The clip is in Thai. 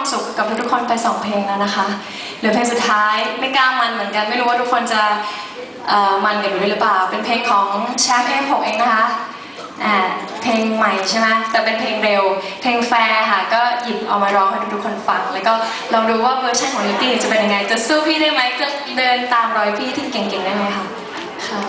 ความสุขกับทุกๆคนไปสองเพลงแล้วนะคะเหลือเพลงสุดท้ายไม่กล้ามันเหมือนกัน ไม่รู้ว่าทุกคนจะมันกันอยู่หรือเปล่า เป็นเพลงของแชมป์เอหกเองนะคะเพลงใหม่ใช่ไหมแต่เป็นเพลงเร็ว เพลงแฟร์ค่ะ ก็หยิบเอามาร้องให้ทุกๆคนฟัง แล้วก็ลองดูว่าเวอร์ชันของลิตตี้จะเป็นยังไง จะสู้พี่ได้ไหมจะเดินตามรอยพี่ที่เก่งๆได้ไหมคะค่ะ